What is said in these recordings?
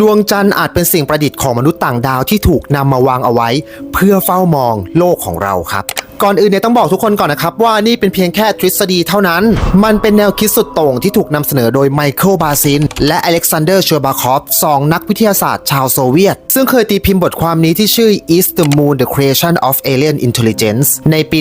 ดวงจันทร์อาจเป็นสิ่งประดิษฐ์ของมนุษย์ต่างดาวที่ถูกนำมาวางเอาไว้ เพื่อเฝ้ามองโลกของเราครับก่อนอื่นเนี่ยต้องบอกทุกคนก่อนนะครับ ว่านี่เป็นเพียงแค่ทฤษฎีเท่านั้น มันเป็นแนวคิดสุดโต่งที่ถูกนำเสนอโดยไมเคิลบาซิน และอเล็กซานเดอร์เชอร์บาคอฟสองนักวิทยาศาสตร์ชาวโซเวียต ซึ่งเคยตีพิมพ์บทความนี้ที่ชื่อ Is the Moon the Creation of Alien Intelligence ในปี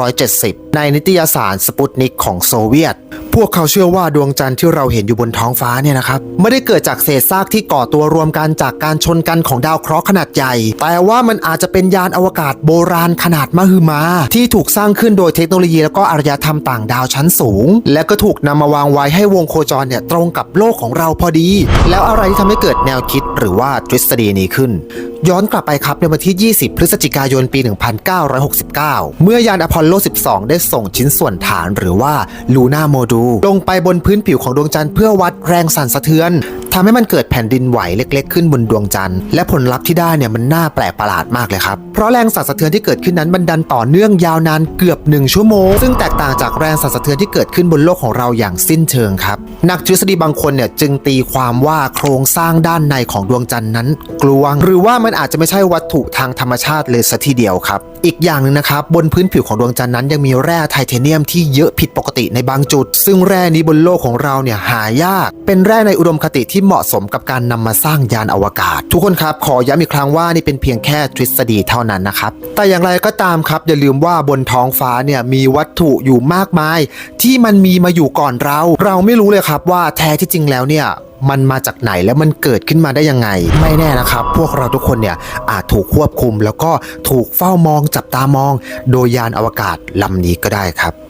1970 ในนิตยสารสปุตนิกของโซเวียต พวกเขาเชื่อว่าดวงจันทร์ที่เราเห็นอยู่บนท้องฟ้าเนี่ยนะครับไม่ได้เกิดจากเศษซากที่ก่อตัวรวมกันจากการชนกันของดาวเคราะห์ขนาดใหญ่ แต่ว่ามันอาจจะเป็นยานอวกาศโบราณขนาดมหึมา ที่ถูกสร้างขึ้นโดยเทคโนโลยีแล้วก็อารยธรรมต่างดาวชั้นสูง และก็ถูกนำมาวางไว้ให้วงโคจรเนี่ยตรงกับโลกของเราพอดี แล้วอะไรที่ทำให้เกิดแนวคิดหรือว่าทฤษฎีนี้ขึ้น ย้อนกลับไปครับในวันที่ 20 พฤศจิกายนปี 1969 เมื่อยานอพอลโล 12 ได้ส่งชิ้นส่วนฐานหรือว่าลูน่าโมดูลลงไปบนพื้นผิวของดวงจันทร์เพื่อวัดแรงสั่นสะเทือนทำให้มันเกิดแผ่นดินไหวเล็ก ๆ ขึ้นบนดวงจันทร์และผลลัพธ์ที่ได้เนี่ยมันน่าแปลกประหลาดมากเลยครับเพราะแรงสั่นสะเทือนที่เกิดขึ้นนั้นมันดันต่อเนื่องยาวนานเกือบ 1 ชั่วโมง ซึ่งแตกต่างจากแรงสั่นสะเทือนที่เกิดขึ้นบนโลกของเราอย่างสิ้นเชิงครับ นักทฤษฎีบางคนเนี่ยจึงตีความว่าโครงสร้างด้านในของดวงจันทร์นั้น กลวง หรือว่ามันอาจจะไม่ใช่วัตถุทางธรรมชาติเลยสัทีเดียวครับ อีกอย่างหนึ่งนะครับบนพื้นผิวของดวงจันทร์นั้นยังมีแร่ไทเทเนียมที่เยอะผิดปกติในบางจุด ซึ่งแร่นี้บนโลกของเราเนี่ยหายาก เป็นแร่ในอุดมคติที่เหมาะสมกับการนำมาสร้างยานอวกาศ ทุกคนครับขอย้ำอีกครั้งว่านี่เป็นเพียงแค่ทฤษฎีเท่านั้นนะครับ แต่อย่างไรก็ตามครับ อย่าลืมว่าบนท้องฟ้าเนี่ยมีวัตถุอยู่มากมาย ที่มันมีมาอยู่ก่อนเรา เราไม่รู้เลยครับว่าแท้ที่จริงแล้วเนี่ยมันมาจากไหนและมันเกิดขึ้นมาได้ยังไง ไม่แน่นะครับ พวกเราทุกคนเนี่ยอาจถูกควบคุม แล้วก็ถูกเฝ้ามองจับตามอง โดยยานอวกาศลำนี้ก็ได้ครับ